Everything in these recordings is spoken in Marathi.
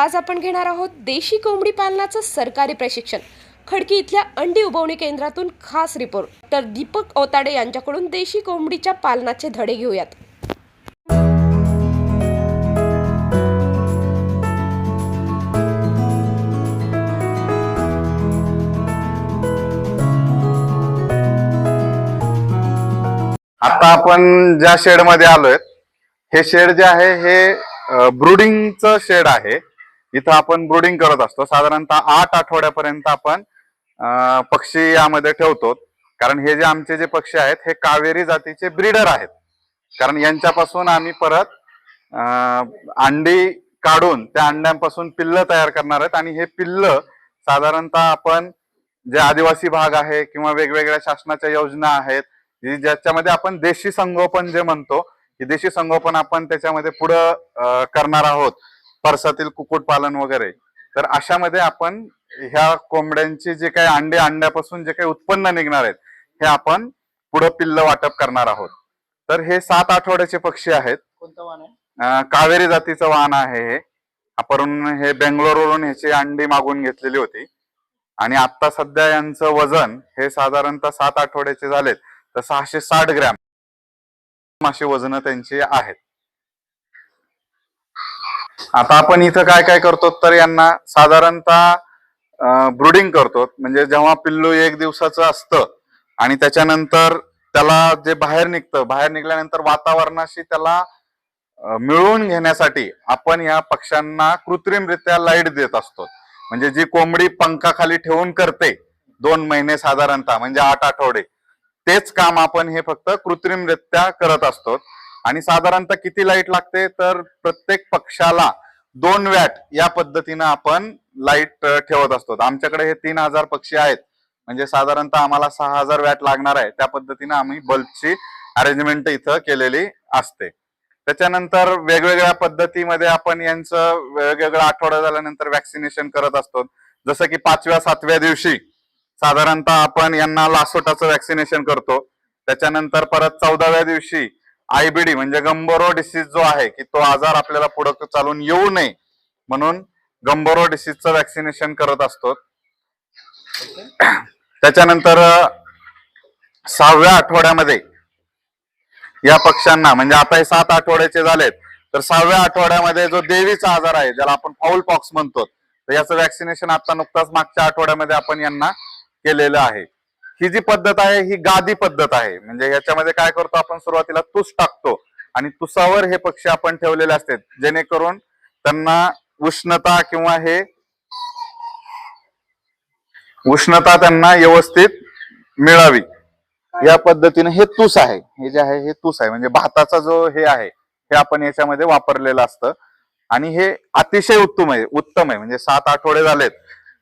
आज आपण घेणार आहोत देशी कोंबडी पालनाचं सरकारी प्रशिक्षण. खडकी इथल्या अंडी उबवणी केंद्रातून खास रिपोर्ट. तर दीपक ओताडे यांच्याकडून देशी कोंबडीच्या पालनाचे धडे घेऊयात. आता आपण ज्या शेडमध्ये आलोय हे शेड जे आहे हे ब्रुडिंगचं शेड आहे. इथं आपण ब्रुडिंग करत असतो. साधारणतः आठ आठवड्यापर्यंत आपण पक्षी यामध्ये ठेवतो. कारण हे जे आमचे जे पक्षी आहेत हे कावेरी जातीचे ब्रीडर आहेत. कारण यांच्यापासून आम्ही परत अंडी काढून त्या अंड्यांपासून पिल्ल तयार करणार आहेत. आणि हे पिल्ल साधारणतः आपण जे आदिवासी भाग आहे किंवा वेगवेगळ्या शासनाच्या योजना आहेत ज्याच्यामध्ये आपण देशी संगोपन जे म्हणतो की देशी संगोपन आपण त्याच्यामध्ये पुढं करणार आहोत. परसातील कुक्कुटपालन वगैरे. तर अशामध्ये आपण ह्या कोंबड्यांची जे काही अंडे अंड्यापासून जे काही उत्पन्न निघणार आहेत हे आपण पुढं पिल्ल वाटप करणार आहोत. तर हे सात आठवड्याचे पक्षी आहेत. कावेरी जातीचं वाहन आहे हे. आपण हे बेंगलोरवरून ह्याची अंडी मागून घेतलेली होती. आणि आता सध्या यांचं वजन हे साधारणतः सात आठवड्याचे झालेत. तर सहाशे साठ ग्रॅम अशी वजन त्यांची आहेत. आता आपण इथं काय काय करतो तर यांना साधारणतः ब्रुडिंग करतो. म्हणजे जेव्हा पिल्लू एक दिवसाचं असतं आणि त्याच्यानंतर त्याला जे बाहेर निघतं बाहेर निघाल्यानंतर वातावरणाशी त्याला मिळवून घेण्यासाठी आपण या पक्ष्यांना कृत्रिमरित्या लाइट देत असतो. म्हणजे जी कोंबडी पंखाखाली ठेवून करते दोन महिने साधारणतः म्हणजे आठ आठवडे तेच काम आपण हे फक्त कृत्रिमरित्या करत असतो. आणि साधारणतः किती लाइट लागते? तर प्रत्येक पक्षाला दोन वॅट या पद्धतीनं आपण लाइट ठेवत असतो. आमच्याकडे हे तीन हजार पक्षी आहेत. म्हणजे साधारणतः आम्हाला सहा हजार वॅट लागणार आहे. त्या पद्धतीनं आम्ही बल्बची अरेंजमेंट इथं केलेली असते. त्याच्यानंतर वेगवेगळ्या पद्धतीमध्ये आपण यांचं वेगवेगळा आठवडा झाल्यानंतर वॅक्सिनेशन करत असतो. जसं की पाचव्या सातव्या दिवशी साधारणतः आपण यांना लासोटाचं वॅक्सिनेशन करतो. त्याच्यानंतर परत चौदाव्या दिवशी आयबीडी म्हणजे गंबोरो डिसीज जो आहे की तो आजार आपल्याला पुढे चालून येऊ नये म्हणून गंबोरो डिसीजचं वॅक्सिनेशन करत असतो. त्याच्यानंतर सहाव्या आठवड्यामध्ये या पक्ष्यांना म्हणजे आता हे सात आठवड्याचे झालेत तर सहाव्या आठवड्यामध्ये जो देवीचा आजार आहे ज्याला आपण फाऊल पॉक्स म्हणतो तर याचं वॅक्सिनेशन आता नुकताच मागच्या आठवड्यामध्ये आपण यांना केलेलं आहे. ही जी पद्धत आहे ही गादी पद्धत आहे. म्हणजे याच्यामध्ये काय करतो आपण? सुरुवातीला तुस टाकतो आणि तुसावर हे पक्षी आपण ठेवलेले असते जेणेकरून त्यांना उष्णता किंवा हे उष्णता त्यांना व्यवस्थित मिळावी. या पद्धतीने हे तूस आहे. हे जे आहे हे तूस आहे. म्हणजे भाताचा जो हे आहे हे आपण याच्यामध्ये वापरलेलं असतं. आणि हे अतिशय उत्तम आहे. उत्तम आहे. म्हणजे सात आठवडे झालेत.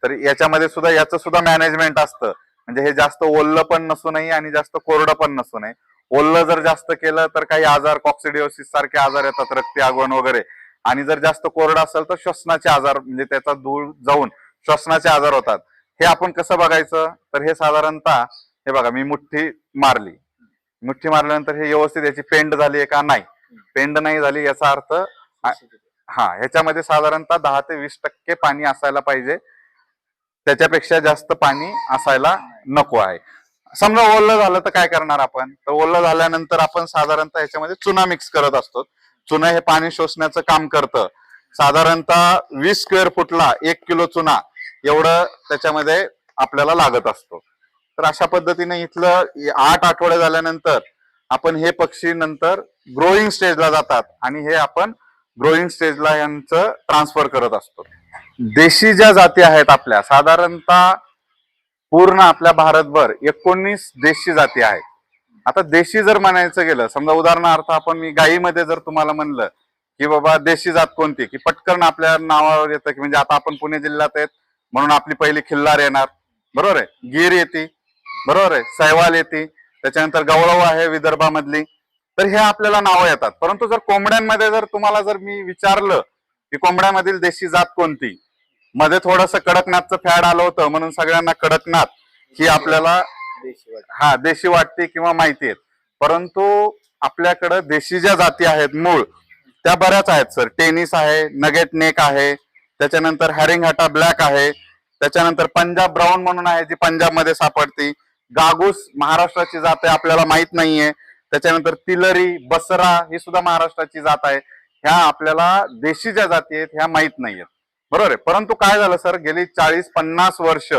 तर याच्यामध्ये सुद्धा याचं सुद्धा मॅनेजमेंट असतं. म्हणजे हे जास्त ओललं पण नसू नये आणि जास्त कोरडं पण नसू नये. ओललं जर जास्त केलं तर काही आजार कॉक्सिडिओसिस सारखे आजार येतात रक्ती आगवण वगैरे. आणि जर जास्त कोरडा असेल तर श्वसनाचे आजार म्हणजे त्याचा धूळ जाऊन श्वसनाचे आजार होतात. हे आपण कसं बघायचं? तर हे साधारणतः हे बघा मी मुठ्ठी मारली. मुठ्ठी मारल्यानंतर हे व्यवस्थित याची पेंड झाली आहे का? नाही. पेंड नाही झाली याचा अर्थ हा ह्याच्यामध्ये साधारणतः दहा ते वीस टक्के पाणी असायला पाहिजे. त्याच्यापेक्षा जास्त पाणी असायला नको आहे. समजा ओलं झालं तर काय करणार आपण? तर ओलं झाल्यानंतर आपण साधारणतः ह्याच्यामध्ये चुना मिक्स करत असतो. चुना हे पाणी शोषण्याचं काम करतं. साधारणतः वीस स्क्वेअर फुटला एक किलो चुना एवढं त्याच्यामध्ये आपल्याला लागत असतो. तर अशा पद्धतीने इथलं आठ आठवडे झाल्यानंतर आपण हे पक्षी नंतर ग्रोईंग स्टेजला जातात आणि हे आपण ग्रोईंग स्टेजला यांचं ट्रान्सफर करत असतो. देशी ज्या जाती आहेत आपल्या साधारणतः पूर्ण आपल्या भारतभर एकोणीस देशी जाती आहेत. आता देशी जर म्हणायचं गेलं समजा उदाहरणार्थ आपण मी गायीमध्ये जर तुम्हाला म्हणलं की बाबा देशी जात कोणती की पटकन आपल्या नावावर येतं की म्हणजे आता आपण पुणे जिल्ह्यात आहेत म्हणून आपली पहिली खिल्लार येणार. बरोबर आहे? गीर येते. बरोबर आहे? सहवाल येते. त्याच्यानंतर गौरव आहे विदर्भामधली. तर हे आपल्याला नावं येतात. परंतु जर कोंबड्यांमध्ये जर तुम्हाला जर मी विचारलं की कोंबड्यामधील देशी जात कोणती मध्ये थोडस कडकनाथचं फॅड आलं होतं म्हणून सगळ्यांना कडकनाथ ही आपल्याला. हा देशी वाटते किंवा माहिती आहेत. परंतु आपल्याकडं देशी ज्या जाती आहेत मूळ त्या बऱ्याच आहेत सर टेनिस आहे नगेट नेक आहे त्याच्यानंतर हॅरिंगहाटा ब्लॅक आहे त्याच्यानंतर पंजाब ब्राऊन म्हणून आहे जी पंजाबमध्ये सापडती. गागूस महाराष्ट्राची जात आहे आपल्याला माहीत नाहीये. त्याच्यानंतर तिलरी बसरा ही सुद्धा महाराष्ट्राची जात आहे. ह्या आपल्याला देशी ज्या जाती आहेत ह्या माहीत नाहीयेत. बरोबर आहे. परंतु काय झालं सर? गेली चाळीस पन्नास वर्ष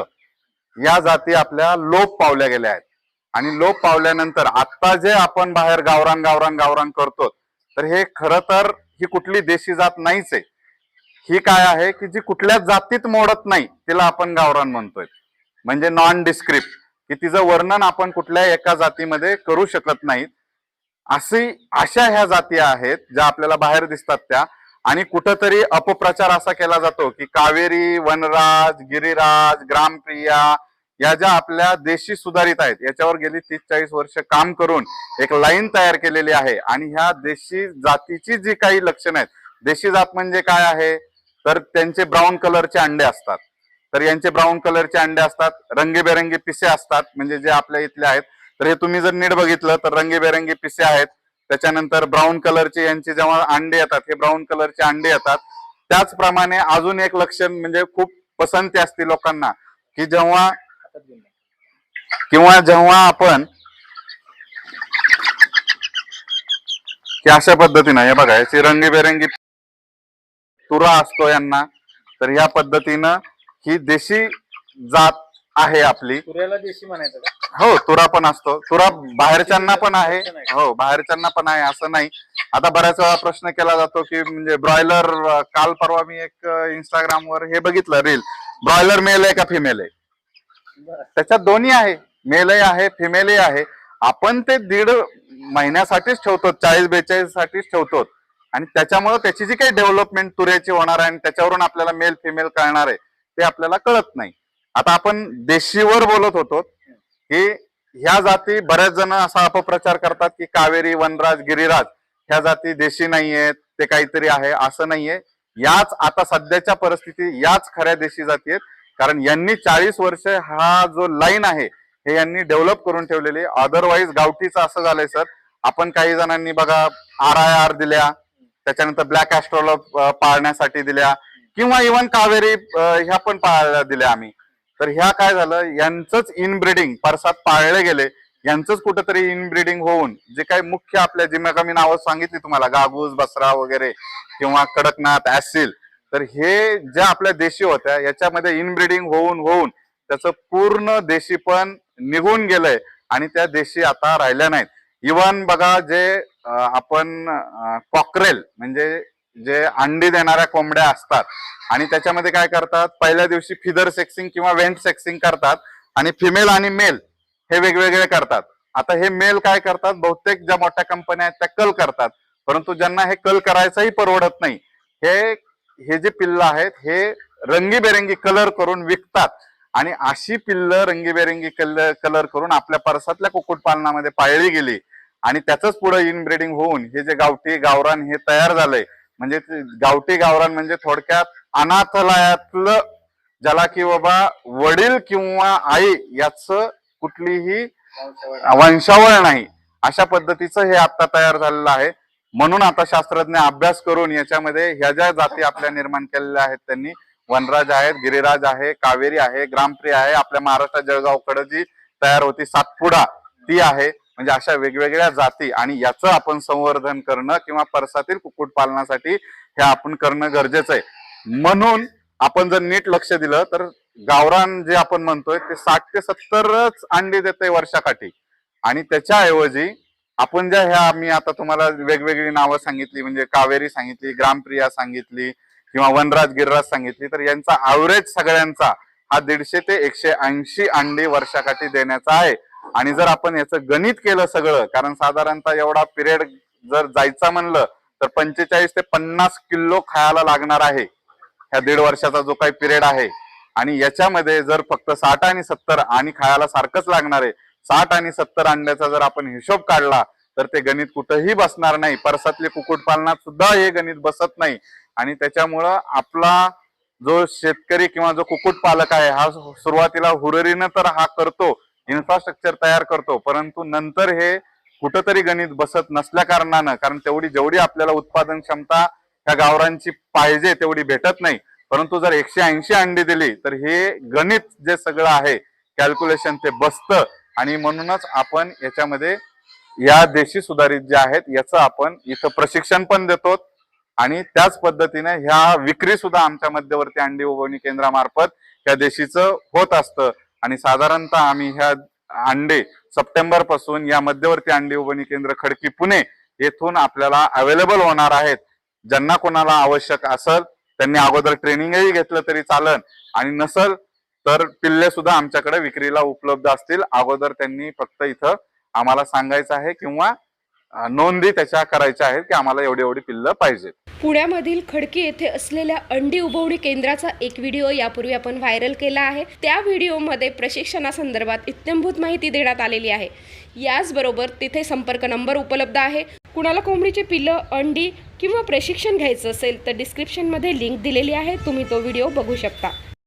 या जाती आपल्या लोप पावल्या गेल्या आहेत. आणि लोप पावल्यानंतर आता जे आपण बाहेर गावरान गावरान गावरान करतो तर हे खरं तर ही कुठली देशी जात नाहीच आहे. ही काय आहे की जी कुठल्याच जातीत मोडत नाही तिला आपण गावरान म्हणतोय. म्हणजे नॉन डिस्क्रिप्ट की तिचं वर्णन आपण कुठल्या एका जातीमध्ये करू शकत नाहीत. अशी अशा ह्या जाती आहेत ज्या आपल्याला बाहेर दिसतात त्या. आणि कुठंतरी अपप्रचार असा केला जातो की कावेरी वनराज गिरिराज ग्रामप्रिया या ज्या आपल्या देशी सुधारित आहेत याच्यावर गेली तीस चाळीस वर्ष काम करून एक लाईन तयार केलेली आहे. आणि ह्या देशी जातीची जी काही लक्षणं आहेत देशी जात म्हणजे काय आहे? तर त्यांचे ब्राऊन कलरचे अंडे असतात. तर यांचे ब्राऊन कलरचे अंडे असतात रंगीबेरंगी पिसे असतात म्हणजे जे आपल्या इथले आहेत. तर हे तुम्ही जर नीट बघितलं तर रंगीबेरंगी पिसे आहेत. त्याच्यानंतर ब्राऊन कलरचे यांचे जेव्हा अंडे येतात हे ब्राऊन कलरचे अंडे येतात. त्याचप्रमाणे अजून एक लक्षण म्हणजे खूप पसंती असते लोकांना की जेव्हा किंवा जेव्हा आपण की अशा पद्धतीनं हे बघा याची रंगीबेरंगी तुरा असतो यांना तर या पद्धतीनं ही देशी जात आहे आपली. तुऱ्याला देशी म्हणायचं का? हो तुरा पण असतो. तुरा बाहेरच्यांना पण आहे. हो बाहेरच्यांना पण आहे असं नाही. आता बऱ्याच वेळा प्रश्न केला जातो की म्हणजे ब्रॉयलर काल परवा मी एक इंस्टाग्राम वर हे बघितलं रील ब्रॉयलर मेल आहे का फिमेल आहे? बरं. त्याच्यात दोन्ही आहे. मेलही आहे फिमेलही आहे. आपण ते दीड महिन्यासाठीच ठेवतो चाळीस बेचाळीस साठीच ठेवतो. आणि त्याच्यामुळे त्याची जी काही डेव्हलपमेंट तुऱ्याची होणार आहे आणि त्याच्यावरून आपल्याला मेल फिमेल कळणार आहे ते आपल्याला कळत नाही. आता आपण देशीवर बोलत होतो की ह्या जाती बऱ्याच जण असा अपप्रचार करतात की कावेरी वनराज गिरिराज ह्या जाती देशी नाहीयेत ते काहीतरी आहे असं नाहीये. याच आता सध्याच्या परिस्थिती याच खऱ्या देशी जाती आहेत. कारण यांनी चाळीस वर्ष हा जो लाईन आहे हे यांनी डेव्हलप करून ठेवलेली अदरवाईज गावठीचं असं झालंय सर आपण काही जणांनी बघा आर आय आर दिल्या त्याच्यानंतर ब्लॅक ऍस्ट्रोला पाळण्यासाठी दिल्या किंवा इव्हन कावेरी ह्या पण पाळायला दिल्या आम्ही. तर ह्या काय झालं? यांचंच इनब्रिडिंग परसात पाळले गेले. यांचंच कुठंतरी इनब्रिडिंग होऊन जे काही मुख्य आपल्या जी मी नावं सांगितली तुम्हाला गागूस बसरा वगैरे किंवा कडकनाथ ऍसिल. तर हे ज्या आपल्या देशी होत्या याच्यामध्ये इनब्रिडिंग होऊन होऊन त्याचं पूर्ण देशी पण निघून गेलंय आणि त्या देशी आता राहिल्या नाहीत. इवन बघा जे आपण कॉकरेल म्हणजे जे अंडी देणाऱ्या कोंबड्या असतात आणि त्याच्यामध्ये काय करतात? पहिल्या दिवशी फिदर सेक्सिंग किंवा वेंट सेक्सिंग करतात आणि फिमेल आणि मेल हे वेगवेगळे करतात. आता हे मेल काय करतात? बहुतेक ज्या मोठ्या कंपन्या आहेत त्या कल करतात. परंतु ज्यांना हे कल करायचंही परवडत नाही हे हे जे पिल्ल आहेत हे रंगीबेरंगी कलर करून विकतात. आणि अशी पिल्लं रंगीबेरंगी कलर कलर करून आपल्या परसातल्या कुक्कुटपालनामध्ये पाळली गेली. आणि त्याच पुढे इनब्रिडिंग होऊन हे जे गावठी गावरान हे तयार झालंय म्हणजे गावठी गावरान म्हणजे थोडक्यात अनाथालयातलं ज्याला की बाबा वडील किंवा आई याच कुठलीही वंशावळ नाही. अशा पद्धतीचं हे आता तयार झालेलं आहे. म्हणून आता शास्त्रज्ञ अभ्यास करून याच्यामध्ये ह्या ज्या जाती आपल्या निर्माण केलेल्या आहेत त्यांनी वनराज आहेत गिरिराज आहे कावेरी आहे ग्रामप्रिय आहे आपल्या महाराष्ट्रात जळगावकडे जी तयार होती सातपुडा ती आहे. म्हणजे अशा वेगवेगळ्या जाती आणि याचं आपण संवर्धन करणं किंवा परसातील कुक्कुट पालनासाठी हे आपण करणं गरजेचं आहे. म्हणून आपण जर नीट लक्ष दिलं तर गावरान जे आपण म्हणतोय ते साठ ते सत्तरच अंडी देते वर्षाकाठी. आणि त्याच्याऐवजी आपण ज्या ह्या मी आता तुम्हाला वेगवेगळी नावं सांगितली म्हणजे कावेरी सांगितली ग्रामप्रिया सांगितली किंवा वनराज गिरराज सांगितली तर यांचा ॲव्हरेज सगळ्यांचा हा दीडशे ते एकशे ऐंशी अंडी वर्षाकाठी देण्याचा आहे. आणि जर आपण याचं गणित केलं सगळं कारण साधारणतः एवढा पिरियड जर जायचा म्हणलं तर पंचेचाळीस ते पन्नास किलो खायला लागणार आहे ह्या दीड वर्षाचा जो काही पिरियड आहे. आणि याच्यामध्ये जर फक्त साठ आणि सत्तर आणि खायला सारखंच लागणार आहे साठ आणि सत्तर अंड्याचा जर आपण हिशोब काढला तर ते गणित कुठंही बसणार नाही. परसातले कुक्कुटपालनात सुद्धा हे गणित बसत नाही. आणि त्याच्यामुळं आपला जो शेतकरी किंवा जो कुक्कुटपालक आहे हा सुरुवातीला हुररीनं तर हा करतो इन्फ्रास्ट्रक्चर तयार करतो परंतु नंतर हे कुठंतरी गणित बसत नसल्या कारणानं कारण तेवढी जेवढी आपल्याला उत्पादन क्षमता ह्या गावरांची पाहिजे तेवढी भेटत नाही. परंतु जर एकशे ऐंशी अंडी दिली तर हे गणित जे सगळं आहे कॅल्क्युलेशन ते बसतं. आणि म्हणूनच आपण याच्यामध्ये या देशी सुधारित जे आहेत याचं आपण इथं प्रशिक्षण पण देतो. आणि त्याच पद्धतीने ह्या विक्री सुद्धा आमच्या मध्यवर्ती अंडी उगवणी केंद्रामार्फत या देशीचं होत असतं. आणि साधारणतः आम्ही ह्या अंडे सप्टेंबरपासून या मध्यवर्ती अंडी उभणी केंद्र खडकी पुणे येथून आपल्याला अवेलेबल होणार आहेत. ज्यांना कोणाला आवश्यक असेल त्यांनी अगोदर ट्रेनिंगही घेतलं तरी चालन. आणि नसल तर पिल्ले सुद्धा आमच्याकडे विक्रीला उपलब्ध असतील. अगोदर त्यांनी फक्त इथं आम्हाला सांगायचं आहे किंवा नोंदी त्याच्या करायच्या आहेत की आम्हाला एवढी एवढी पिल्लं पाहिजेत. पुण्यामधील खडकी येथे असलेल्या अंडी उभवणी केंद्राचा एक व्हिडिओ यापूर्वी आपण व्हायरल केला आहे. त्या व्हिडिओमध्ये प्रशिक्षणासंदर्भात इत्यंभूत माहिती देण्यात आलेली आहे. याचबरोबर तिथे संपर्क नंबर उपलब्ध आहे. कुणाला कोंबडीचे पिल्लं अंडी किंवा प्रशिक्षण घ्यायचं असेल तर डिस्क्रिप्शनमध्ये लिंक दिलेली आहे. तुम्ही तो व्हिडिओ बघू शकता.